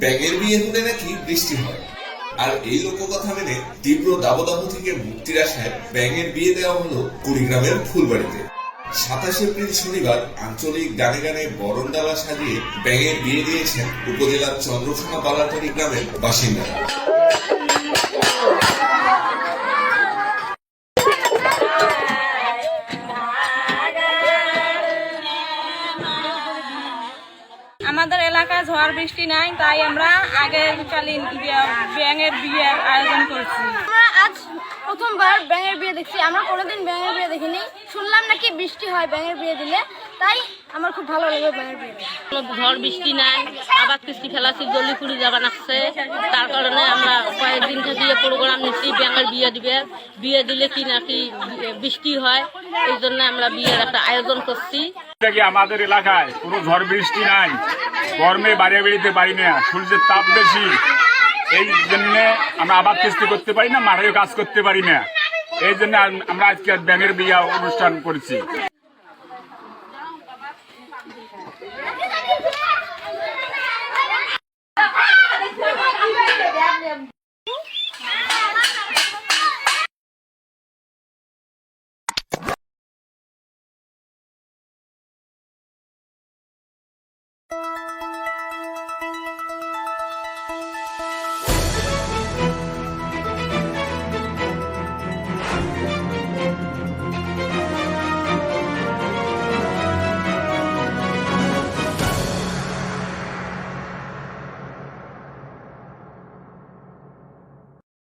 ব্যাঙের বিয়ে হলে নাকি বৃষ্টি হয়। আর এই লোককথা মেনে তীব্র দাবদাহ থেকে মুক্তির আশায় ব্যাঙের বিয়ে দেওয়া হলো কুড়িগ্রামের ফুলবাড়িতে। সাতাশ এপ্রিল শনিবার আঞ্চলিক গানে গানে বরণডালা সাজিয়ে ব্যাঙের বিয়ে দিয়েছেন উপজেলার চন্দ্রসোনা পালাতারি গ্রামের বাসিন্দারা। আমাদের এলাকায় ঝড় বৃষ্টি নাই তাই আমরা আগের কালীন ব্যাঙের বিয়ের আয়োজন করছি। আমরা আজ প্রথমবার ব্যাঙের বিয়ে দেখছি আমরা কোনোদিন ব্যাঙের বিয়ে দেখিনি। শুনলাম নাকি বৃষ্টি হয় ব্যাঙের বিয়ে দিলে তাই আমার খুব ভালো লাগে ব্যাঙের বিয়ে ঝড় বৃষ্টি নাই আবার কিস্তি ফেলাছি জলি ফুড়ি যাবা নাকছে। তার কারণে আমরা কয়েকদিন থেকে প্রোগ্রাম নিচ্ছি ব্যাঙের বিয়ে দিবে। বিয়ে দিলে কি নাকি বৃষ্টি হয় এই জন্য আমরা বিয়ের একটা আয়োজন করছি। আমাদের এলাকায় কোনো ঝড় বৃষ্টি নাই? গরমে বাইরে বেড়িতে পারি না, সূর্যের তাপ বেশি। এই জন্য আমরা আবাদ কিস্তি করতে পারি না, মাঠেও কাজ করতে পারি না। এই জন্য আমরা আজকে ব্যাঙের বিয়া অনুষ্ঠান করেছি।